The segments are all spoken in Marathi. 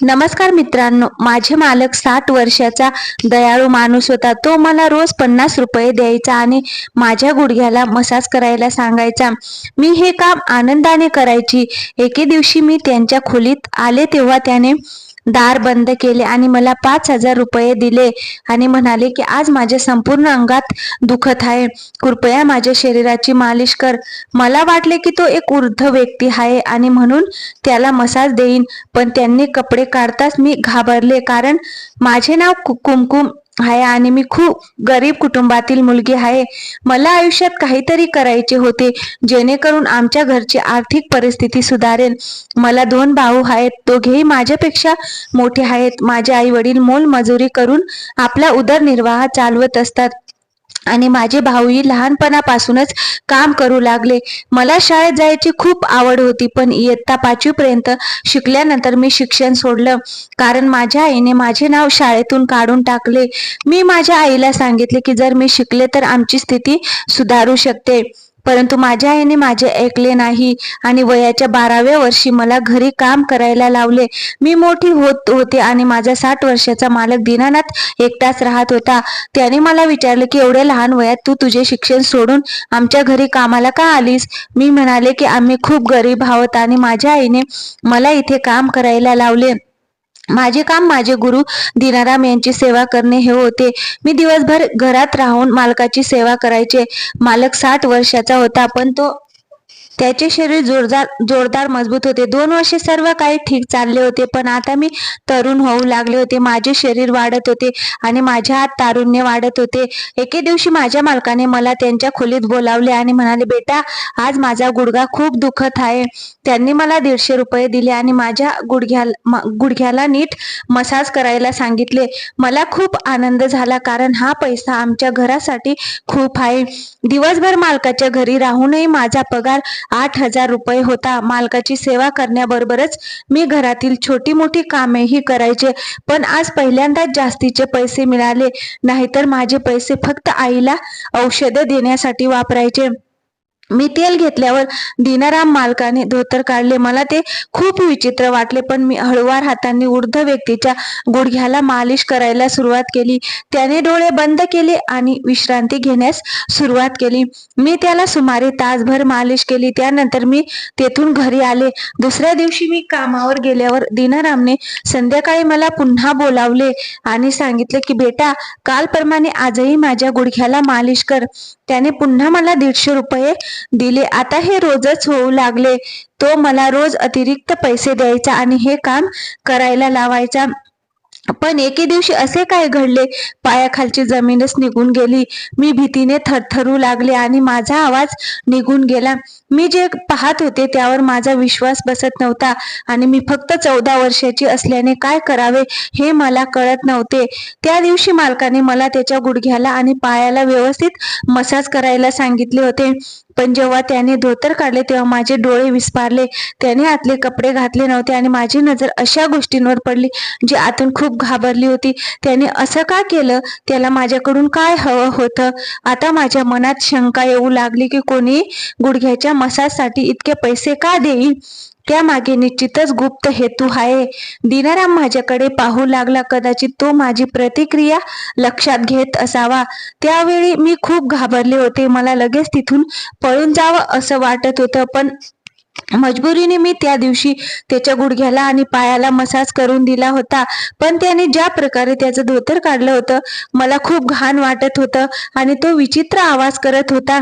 नमस्कार मित्रांनो माझे मालक साठ वर्षाचा दयाळू माणूस होता. तो मला रोज पन्नास रुपये द्यायचा आणि माझ्या गुडघ्याला मसाज करायला सांगायचा. मी हे काम आनंदाने करायची. एके दिवशी मी त्यांच्या खोलीत आले तेव्हा त्याने दार बंद केले आणि मला पाच हजार रुपये दिले आणि म्हणाले की आज माझ्या संपूर्ण अंगात दुखत आहे. कृपया माझ्या शरीराची मालिश कर. मला वाटले की तो एक वृद्ध व्यक्ती आहे आणि म्हणून त्याला मसाज देईन. पण त्यांनी कपडे काढताच मी घाबरले कारण माझे नाव कु- कुमकुम आहे आणि मी खूप गरीब कुटुंबातील मुलगी आहे. मला आयुष्यात काहीतरी करायचे होते जेणेकरून आमच्या घरची आर्थिक परिस्थिती सुधारेल. मला दोन भाऊ आहेत दोघेही माझ्यापेक्षा मोठे आहेत. माझे आई वडील मोलमजुरी करून आपला उदरनिर्वाह चालवत असतात. आणि माझे भाऊही लहानपणापासूनच काम करू लागले. मला शाळेत जायची खूप आवड होती पण इयत्ता पाचवीपर्यंत शिकल्यानंतर मी शिक्षण सोडलं. कारण माझ्या आईने माझे नाव शाळेतून काढून टाकले. मी माझ्या आईला सांगितले की जर मी शिकले तर आमची स्थिती सुधारू शकते. परंतु माझ्या आईने माझे ऐकले नाही आणि वयाच्या बाराव्या वर्षी मला घरी काम करायला लावले. मी मोठी होत होते आणि माझा साठ वर्षाचा मालक दीनानाथ एकटाच राहत होता. त्याने मला विचारले की एवढ्या लहान वयात तू तुझे शिक्षण सोडून आमच्या घरी कामाला का आलीस? मी म्हणाले की आम्ही खूप गरीब आहोत आणि माझ्या आईने मला इथे काम करायला लावले. माझे काम माझे गुरु दिनाराम यांची सेवा करणे हे होते. मी दिवसभर घरात राहून मालकाची सेवा करायचे. मालक साठ वर्षाचा होता पण तो त्याचे शरीर जोरदार जोरदार मजबूत होते. दोन वर्षे सर्व काही ठीक चालले होते पण आता मी तरुण होऊ लागले होते. माझे शरीर वाढत होते आणि माझ्या हात तारुण्य वाढत होते. एके दिवशी माझ्या मालकाने मला त्यांच्या खोलीत बोलावले आणि म्हणाले बेटा आज माझा गुडघा खूप दुखत आहे. त्यांनी मला दीडशे रुपये दिले आणि माझ्या गुडघ्याला गुडघ्याला नीट मसाज करायला सांगितले. मला खूप आनंद झाला कारण हा पैसा आमच्या घरासाठी खूप आहे. दिवसभर मालकाच्या घरी राहूनही माझा पगार आठ हजार रुपये होता. मालकाची सेवा करण्याबरोबरच मी घरातील छोटी मोठी कामेही करायचे. पण आज पहिल्यांदाच जास्तीचे पैसे मिळाले. नाहीतर माझे पैसे फक्त आईला औषधे देण्यासाठी वापरायचे. मी तेल घेतल्यावर दिनाराम मालकाने धोतर काढले. मला ते खूप विचित्र वाटले पण मी हळुवार हातांनी वृद्ध व्यक्तीच्या गुडघ्याला मालिश करायला सुरुवात केली. त्याने डोळे बंद केले आणि विश्रांती घेण्यास सुरुवात केली. मी त्याला सुमारे तासभर मालिश केली. त्यानंतर मी तेथून घरी आले. दुसऱ्या दिवशी मी कामावर गेल्यावर दिनारामने संध्याकाळी मला पुन्हा बोलावले आणि सांगितले की बेटा कालप्रमाणे आजही माझ्या गुडघ्याला मालिश कर. त्याने पुन्हा मला दीडशे रुपये दिले. आता हे रोजच होऊ लागले. तो मला रोज अतिरिक्त पैसे द्यायचा आणि हे काम करायला लावायचा. पण एके दिवशी असे काय घडले? पायाखालची जमीनच निघून गेली. मी भीतीने थरथरू लागले आणि माझा आवाज निघून गेला. मी जे पाहत होते त्यावर माझा विश्वास बसत नव्हता आणि मी फक्त चौदा वर्षाची असल्याने काय करावे हे मला कळत नव्हते. त्या दिवशी मालकाने मला त्याच्या गुडघ्याला आणि पायाला व्यवस्थित मसाज करायला सांगितले होते. पण जेव्हा त्याने धोतर काढले तेव्हा माझे डोळे विस्पारले त्याने आतले कपडे घातले नव्हते आणि माझी नजर अशा गोष्टींवर पडली जी आतून खूप घाबरली होती. त्याने असं का केलं? त्याला माझ्याकडून काय हवं होतं? आता माझ्या मनात शंका येऊ लागली की कोणी गुडघ्याच्या मसाजसाठी इतके पैसे का देईल? त्यामागे निश्चितच गुप्त हेतू आहे. दिनाराम माझ्याकडे पाहू लागला कदाचित तो माझी प्रतिक्रिया लक्षात घेत असावा. त्यावेळी मी खूप घाबरले होते. मला लगेच तिथून पळून जावं असं वाटत होतं पण मजबुरीने मी त्या दिवशी त्याच्या गुडघ्याला आणि पायाला मसाज करून दिला होता. पण त्याने ज्या प्रकारे त्याचं धोतर काढलं होतं मला खूप घाण वाटत होतं आणि तो विचित्र आवाज करत होता.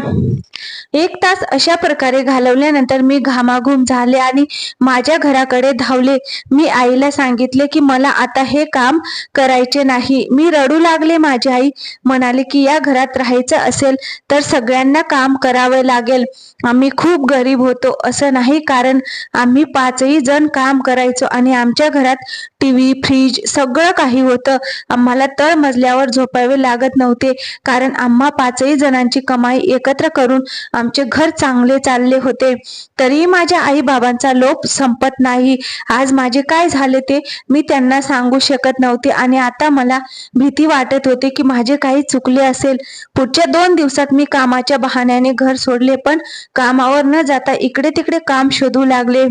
एक तास अशा प्रकारे घालवल्यानंतर मी घामाघूम झाले आणि माझ्या घराकडे धावले. मी आईला सांगितले की मला आता हे काम करायचे नाही. मी रडू लागले माझी आई. म्हणाली की या घरात राहायचं असेल तर सगळ्यांना काम करावं लागेल. आम्ही खूप गरीब होतो असं नाही कारण आम्ही पाचही जण काम करायचो आणि आमच्या घरात टीव्ही फ्रीज सगळं काही होतं. आम्हाला तळ मजल्यावर झोपावे लागत नव्हते कारण आम्हा पाचही जणांची कमाई एकत्र करून आमचे घर चांगले चालले होते. तरीही माझ्या आई बाबांचा लोप संपत नाही. आज माझे काय झाले ते मी त्यांना सांगू शकत नव्हते आणि आता मला भीती वाटत होते की माझे काही चुकले असेल. पुढच्या दोन दिवसात मी कामाच्या बहाण्याने घर सोडले पण कामावर न जाता इकडे तिकडे काम शोधू लागले.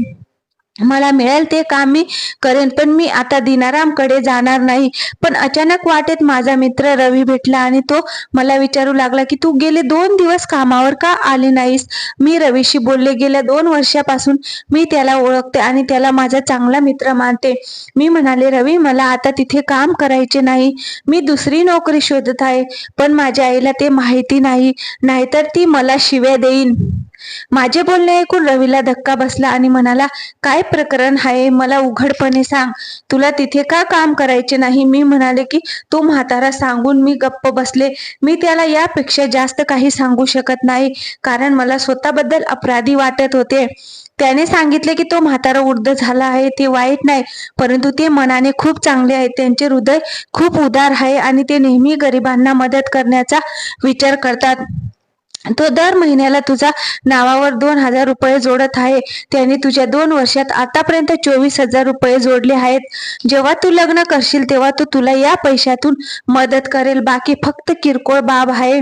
मला मिळेल ते काम मी करेन पण मी आता दिनारामकडे जाणार नाही. पण अचानक वाटेत माझा मित्र रवी भेटला आणि तो मला विचारू लागला की तू गेले दोन दिवस कामावर का आली नाहीस? मी रवीशी बोलले गेल्या दोन वर्षापासून मी त्याला ओळखते आणि त्याला माझा चांगला मित्र मानते. मी म्हणाले रवी मला आता तिथे काम करायचे नाही. मी दुसरी नोकरी शोधत आहे पण माझ्या आईला ते माहिती नाही. नाहीतर ती मला शिव्या देईन. माझे बोलणे ऐकून रवीला धक्का बसला आणि म्हणाला काय प्रकरण आहे? मला उघडपणे सांग. तुला तिथे का काम करायचे नाही? मी म्हणाले की तो म्हातारा सांगून मी गप्प बसले. मी त्याला यापेक्षा जास्त काही सांगू शकत नाही कारण मला स्वतःबद्दल अपराधी वाटत होते. त्याने सांगितले की तो म्हातारा वृद्ध झाला आहे ते वाईट नाही परंतु ते मनाने खूप चांगले आहे. त्यांचे हृदय खूप उदार आहे आणि ते नेहमी गरिबांना मदत करण्याचा विचार करतात. तो दर महिन्याला तुझा नावावर दोन हजार रुपये जोडत आहे. त्याने तुझ्या दोन वर्षात आतापर्यंत चोवीस हजार रुपये जोडले आहेत. जेव्हा तू लग्न करशील तेव्हा तो तुला या पैशातून मदत करेल. बाकी फक्त किरकोळ बाब आहे.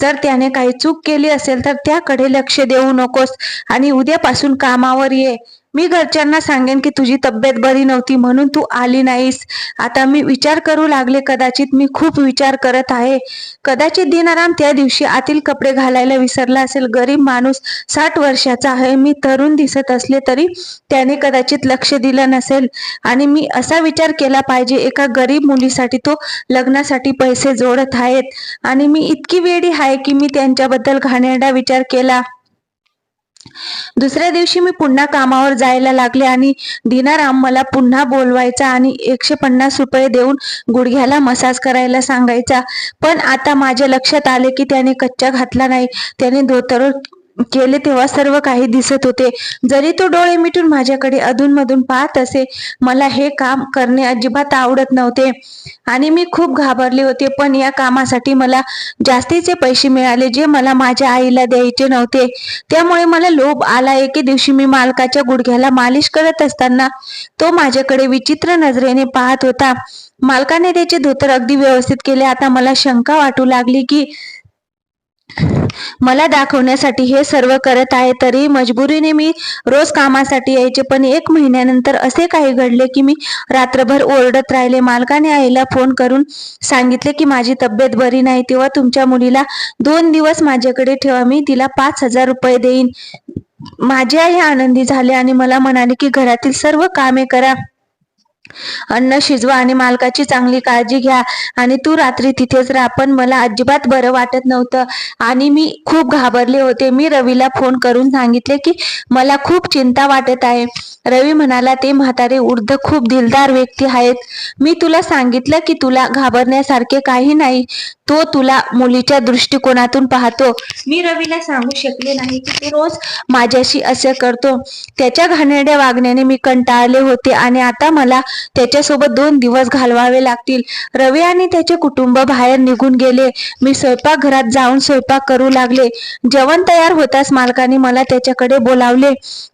जर त्याने काही चूक केली असेल तर त्याकडे लक्ष देऊ नकोस आणि उद्यापासून कामावर ये. मी घरच्यांना सांगेन की तुझी तब्येत बरी नव्हती म्हणून तू आली नाहीस. आता मी विचार करू लागले कदाचित मी खूप विचार करत आहे. कदाचित दिनाराम त्या दिवशी आतील कपडे घालायला विसरला असेल. गरीब माणूस साठ वर्षाचा आहे. मी तरुण दिसत असले तरी त्याने कदाचित लक्ष दिलं नसेल. आणि मी असा विचार केला पाहिजे एका गरीब मुलीसाठी तो लग्नासाठी पैसे जोडत आहेत. आणि मी इतकी वेडी आहे की मी त्यांच्याबद्दल घाणेरडा विचार केला. दुसऱ्या दिवशी मी पुन्हा कामावर जायला लागले आणि दिनाराम मला पुन्हा बोलवायचा आणि एकशे पन्नास रुपये देऊन गुडघ्याला मसाज करायला सांगायचा. पण आता माझ्या लक्षात आले की त्याने कच्चा घातला नाही. त्याने धोतर केले तेव्हा सर्व काही दिसत होते. जरी तो डोळे मिटून माझ्याकडे अधूनमधून पाहत असे मला हे काम करणे अजिबात आवडत नव्हते. आणि मी खूप घाबरले होते पण या कामासाठी मला जास्तीचे पैसे मिळाले जे मला माझ्या आईला द्यायचे नव्हते. त्यामुळे मला लोभ आला एके दिवशी मी मालकाच्या गुडघ्याला मालिश करत असताना तो माझ्याकडे विचित्र नजरेने पाहत होता. मालकाने त्याचे धोतर अगदी व्यवस्थित केले. आता मला शंका वाटू लागली की मला दाखवण्यासाठी हे सर्व करत आहे तरी मजबुरीने मी रोज कामासाठी यायचे. पण एक महिन्यानंतर असे काही घडले की मी रात्रभर ओरडत राहिले. मालकाने आईला फोन करून सांगितले की माझी तब्येत बरी नाही तेव्हा तुमच्या मुलीला दोन दिवस माझ्याकडे ठेवा मी तिला पाच हजार रुपये देईन. माझी आई आनंदी झाले आणि मला म्हणाले की घरातील सर्व कामे करा. अन्न शिजवा आणि मालकाची चांगली काळजी घ्या. आणि तू रात्री तिथेच राहा. पण मला अजिबात बरं वाटत नव्हतं. आणि मी खूप घाबरले होते. मी रवीला फोन करून सांगितले की मला खूप चिंता वाटत आहे. रवी म्हणाला ते म्हातारे उर्ध खूप दिलदार व्यक्ती आहेत. मी तुला सांगितलं की तुला घाबरण्यासारखे काही नाही. तो तुला मुलीच्या दृष्टिकोनातून पाहतो. मी रवीला सांगू शकले नाही की ते रोज माझ्याशी असे करतो. त्याच्या घाणेरड्या वागण्याने मी कंटाळले होते आणि आता मला त्याच्यासोबत दोन दिवस घालवावे लागतील. रवी आणि त्याचे कुटुंब बाहेर निघून गेले. मी स्वयंपाकघरात जाऊन स्वयंपाक करू लागले. जेवण तयार होताच मालकाने मला त्याच्याकडे बोलावले.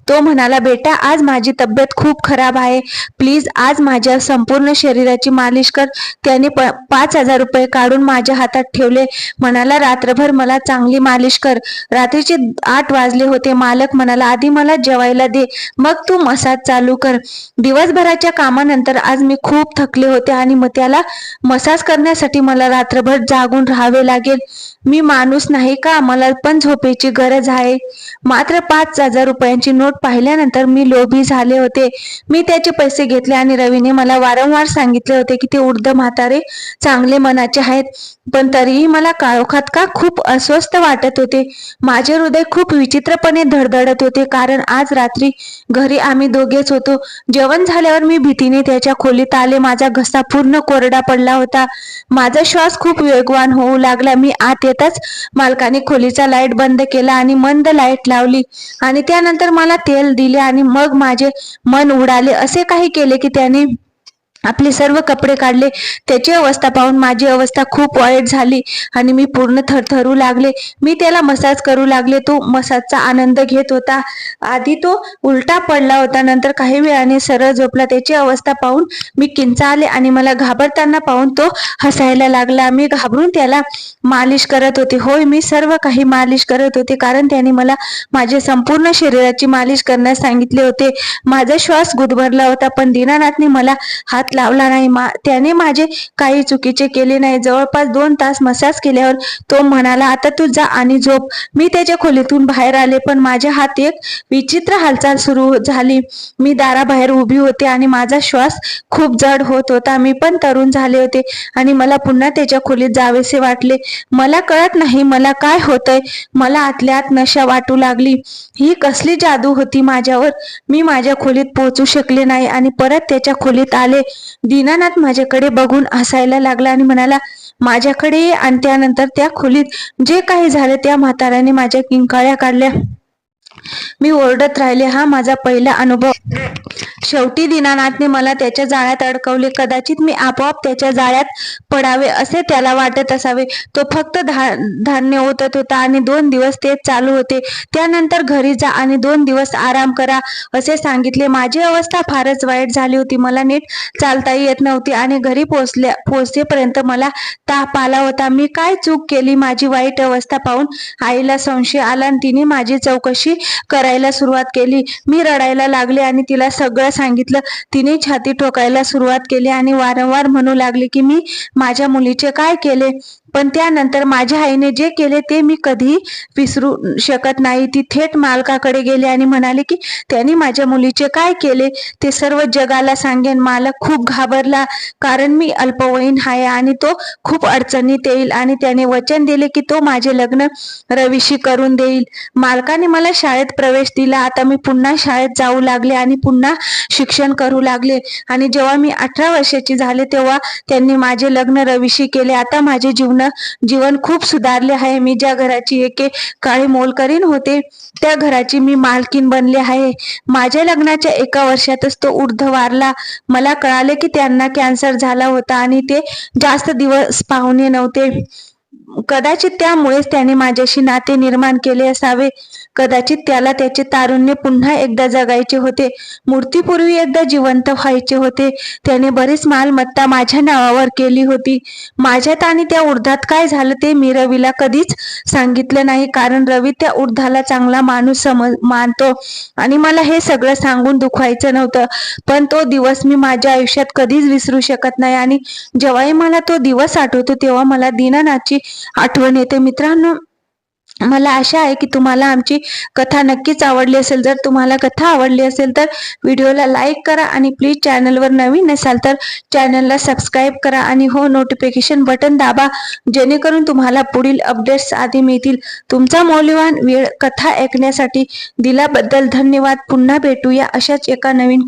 तो म्हणाला बेटा आज माझी तब्येत खूप खराब आहे. प्लीज आज माझ्या संपूर्ण शरीराची मालिश कर. त्याने प पाच हजार रुपये काढून माझ्या हातात ठेवले. म्हणाला रात्रभर मला चांगली मालिश कर. रात्रीचे आठ वाजले होते. मालक म्हणाला आधी मला जेवायला दे. मग तू मसाज चालू कर. दिवसभराच्या कामानंतर आज मी खूप थकले होते आणि मग त्याला मसाज करण्यासाठी मला रात्रभर जागून राहावे लागेल. मी माणूस नाही का? मला पण झोपेची गरज आहे. मात्र पाच हजार रुपयांची नोट पाहिल्यानंतर मी लोभी झाले होते. मी त्याचे पैसे घेतले आणि रवीने मला वारंवार सांगितले होते की ते उर्ध म्हातारे चांगले मनाचे आहेत. पण तरीही मला काळोखात का खूप अस्वस्थ वाटत होते. माझे हृदय खूप विचित्रपणे धडधडत होते कारण आज रात्री घरी आम्ही दोघेच होतो. जेवण झाल्यावर मी भीतीने त्याच्या खोलीत आले. माझा घसा पूर्ण कोरडा पडला होता. माझा श्वास खूप वेगवान होऊ लागला. मी आत येताच मालकाने खोलीचा लाइट बंद केला आणि मंद लाइट लावली. आणि त्यानंतर मला तेल दिले आणि मग माझे मन उडाले. असे काही केले की त्याने आपले सर्व कपडे काढले. त्याची अवस्था पाहून माझी अवस्था खूप वाईट झाली आणि मी पूर्ण थरथरू लागले. मी त्याला मसाज करू लागले. तो मसाजचा आनंद घेत होता. आधी तो उलटा पडला होता. नंतर काही वेळाने सरळ झोपला. त्याची अवस्था पाहून मी किंचाळले आणि मला घाबरताना पाहून तो हसायला लागला. मी घाबरून त्याला मालिश करत होते. होय मी सर्व काही मालिश करत होते कारण त्याने मला माझ्या संपूर्ण शरीराची मालिश करण्यास सांगितले होते. माझा श्वास गुदमरला होता पण दीनानाथने मला हात लावला नाही. मा त्याने माझे काही चुकीचे केले नाही. जवळपास दोन तास मसाज केल्यावर तो म्हणाला आता तू जा आणि झोप. मी त्याच्या खोलीतून बाहेर आले पण माझ्या हात एक विचित्र हालचाल सुरू झाली. मी दाराबाहेर उभी होते आणि माझा श्वास खूप जड होत होता. मी पण तरुण झाले होते आणि मला पुन्हा त्याच्या खोलीत जावेसे वाटले. मला कळत नाही मला काय होतंय? मला आतल्या आत नशा वाटू लागली. ही कसली जादू होती माझ्यावर? मी माझ्या खोलीत पोहोचू शकले नाही आणि परत त्याच्या खोलीत आले. दीनानाथ माझ्याकडे बघून हसायला लागला आणि म्हणाला माझ्याकडे आणि त्यानंतर त्या खोलीत जे काही झालं त्या म्हाताऱ्याने माझ्या किंकाळ्या काढल्या. मी ओरडत राहिले हा माझा पहिला अनुभव. शेवटी दिनानाथने मला त्याच्या जाळ्यात अडकवले. कदाचित मी आपोआप त्याच्या जाळ्यात पडावे असे त्याला वाटत असावे. तो फक्त धा धान्य ओतत होता आणि दोन दिवस तेच चालू होते. त्यानंतर घरी जा आणि दोन दिवस आराम करा असे सांगितले. माझी अवस्था फारच वाईट झाली होती. मला नीट चालता येत नव्हती आणि घरी पोचल्या पोचेपर्यंत मला ताप आला होता. मी काय चूक केली? माझी वाईट अवस्था पाहून आईला संशय आला आणि तिने माझी चौकशी करायला सुरुवात केली. मी रडायला लागले आणि तिला सगळं सांगितलं. तिने छाती ठोकायला सुरुवात केली आणि वारंवार म्हणू लागली की मी माझ्या मुलीचे काय केले? पण त्यानंतर माझ्या आईने जे केले ते मी कधीही विसरू शकत नाही. ती थेट मालकाकडे गेली आणि म्हणाली की त्यांनी माझ्या मुलीचे काय केले? ते सर्व जगाला सांगेन. मालक खूप घाबरला कारण मी अल्पवयीन आहे आणि तो खूप अडचणीत येईल आणि त्याने वचन दिले की तो माझे लग्न रवीशी करून देईल. मालकाने मला शाळेत प्रवेश दिला. आता मी पुन्हा शाळेत जाऊ लागले आणि पुन्हा शिक्षण करू लागले. आणि जेव्हा मी अठरा वर्षाची झाले तेव्हा त्यांनी माझे लग्न रवीशी केले. आता माझे जीवन जीवन खूप सुधारले आहे. मी ज्या घराची एके काळी मोलकरीण होते त्या घराची मी मालकीन बनले आहे. माझ्या लग्नाच्या एका वर्षातच तो ऊर्ध वारला. मला कळाले की त्यांना कॅन्सर झाला होता आणि ते जास्त दिवस पाहुणे नव्हते. कदाचित त्यामुळेच त्याने माझ्याशी नाते निर्माण केले असावे. कदाचित त्याला त्याचे तारुण्य पुन्हा एकदा जगायचे होते. मूर्तीपूर्वी एकदा जिवंत व्हायचे होते. त्याने बरीच मालमत्ता माझ्या नावावर केली होती. माझ्यात आणि त्या उर्धात काय झालं ते मी रवीला कधीच सांगितलं नाही. कारण रवी त्या उर्धाला चांगला माणूस समज मानतो. आणि मला हे सगळं सांगून दुखवायचं नव्हतं. पण तो दिवस मी माझ्या आयुष्यात कधीच विसरू शकत नाही. आणि जेव्हाही मला तो दिवस आठवतो तेव्हा मला दीनानाथची आठवण येते. मित्रांनो मला आशा आहे की तुम्हाला आमची कथा नक्कीच आवडली असेल. जर तुम्हाला कथा आवडली असेल तर व्हिडिओला लाईक करा आणि प्लीज चॅनलवर नवीन असाल तर चॅनलला सबस्क्राईब करा आणि हो नोटिफिकेशन बटन दाबा जेणेकरून तुम्हाला पुढील अपडेट्स आधी मिळतील. तुमचा मौल्यवान वेळ कथा ऐकण्यासाठी दिल्याबद्दल धन्यवाद. पुन्हा भेटूया अशाच एका नवीन